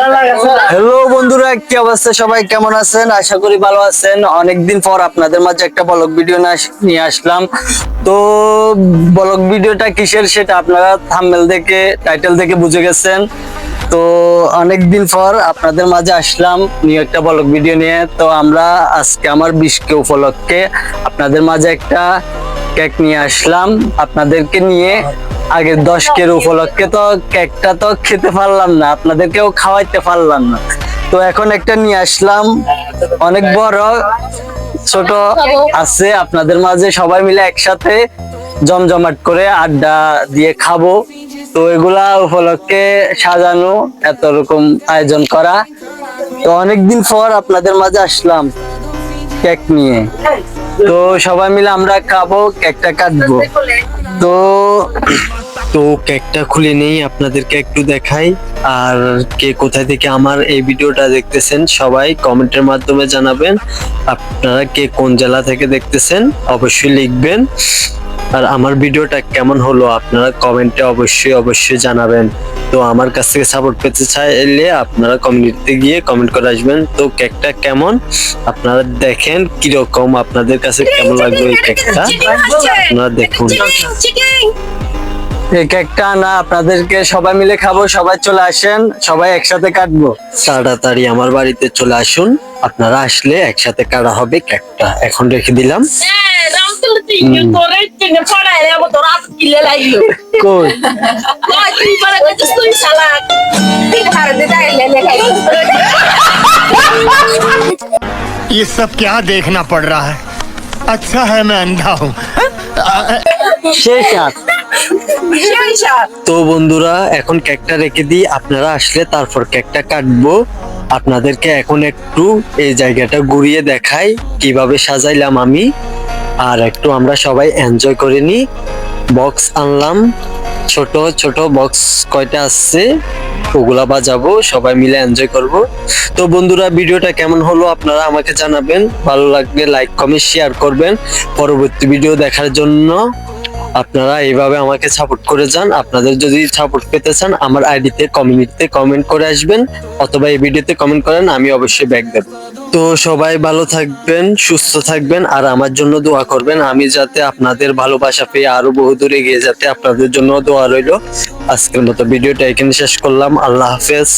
Hello বন্ধুরা, কি অবস্থা? সবাই কেমন আছেন? আশা করি ভালো আছেন। অনেকদিন পর আপনাদের মাঝে একটা ব্লগ ভিডিও নিয়ে আসলাম। তো ব্লগ ভিডিওটা কিসের সেটা আপনারা থাম্বেল দেখে টাইটেল দেখে বুঝে গেছেন। তো অনেকদিন পর আপনাদের মাঝে আসলাম নিয়ে একটা ব্লগ ভিডিও নিয়ে। তো আমরা আজকে আমার বিশকে উপলক্ষে আপনাদের মাঝে একটা কেক নিয়ে আসলাম। আপনাদেরকে নিয়ে আগের দশ কের উপলক্ষে তো কেকটা তো খেতে পারলাম না আপনাদেরকেও খাওয়াইতে পারলাম না। তো এখন একটা নিয়ে আসলাম অনেক বড় ছোট আছে আপনাদের মাঝে সবাই মিলে একসাথে জমজমাট করে আড্ডা দিয়ে খাব। তো এগুলা উপলক্ষে সাজানো এত রকম আয়োজন করা। তো অনেকদিন পর আপনাদের মাঝে আসলাম কেক নিয়ে। তো সবাই মিলে আমরা খাব কেকটা কাটবো। তো তো কেকটা খুলে নেই আপনাদেরকে একটু দেখাই। আর কে কোথায় থেকে আমার এই ভিডিওটা দেখতেছেন সবাই কমেন্টের মাধ্যমে জানাবেন আপনারা কে কোন জেলা থেকে দেখতেছেন অবশ্যই লিখবেন। আর আমার ভিডিওটা কেমন হলো আপনারা কমেন্টে অবশ্যই অবশ্যই জানাবেন। তো আমার কাছ থেকে সাপোর্ট পেতে চাইলে আপনারা কমিউনিটিতে গিয়ে কমেন্ট করে আসবেন তো কেকটা কেমন? আপনারা দেখেন কীরকম আপনাদের কাছে কেমন লাগল এই কেকটা? আপনারা দেখুন। এই কেকটা না আপনাদেরকে সবাই মিলে খাবো সবাই চলে আসেন সবাই একসাথে কাটবো তাড়াতাড়ি আমার বাড়িতে চলে আসুন আপনারা আসলে একসাথে কাটা হবে কেকটা এখন রেখে দিলাম কই ये सब क्या देखना पड़ रहा है अच्छा है मैं अंधा हूँ শেষ হাত তো বন্ধুরা, এখন কেকটা রেখে দিই। আপনারা আসলে তারপর কেকটা কাটবো। আপনাদেরকে এখন একটু এই জায়গাটা ঘুরিয়ে দেখাই, কীভাবে সাজাইলাম আমি। আর একটু আমরা সবাই এনজয় করে নি। বক্স আনলাম। ছোট ছোট বক্স কয়টা আসছে ওগুলা বাজাবো, সবাই মিলে এনজয় করব। তো বন্ধুরা, ভিডিওটা কেমন হলো আপনারা আমাকে জানাবেন। ভালো লাগলে লাইক কমেন্ট শেয়ার করবেন। পরবর্তী ভিডিও দেখার জন্য আপনারা এইভাবে আমাকে সাপোর্ট করে যান। আপনাদের যদি সাপোর্ট পেতে চান, আমার আইডিতে কমিউনিটিতে কমেন্ট করে আসবেন, অথবা এই ভিডিওতে কমেন্ট করেন, আমি অবশ্যই ব্যাক দেব। তো সবাই ভালো থাকবেন, সুস্থ থাকবেন, আর আমার জন্য দোয়া করবেন। আমি যাতে আপনাদের ভালোবাসা পেয়ে আরও বহুদূর এগিয়ে যাতে আপনাদের জন্য দোয়া রইল। আজকের মতো ভিডিওটা এখানে শেষ করলাম। আল্লাহ হাফেজ।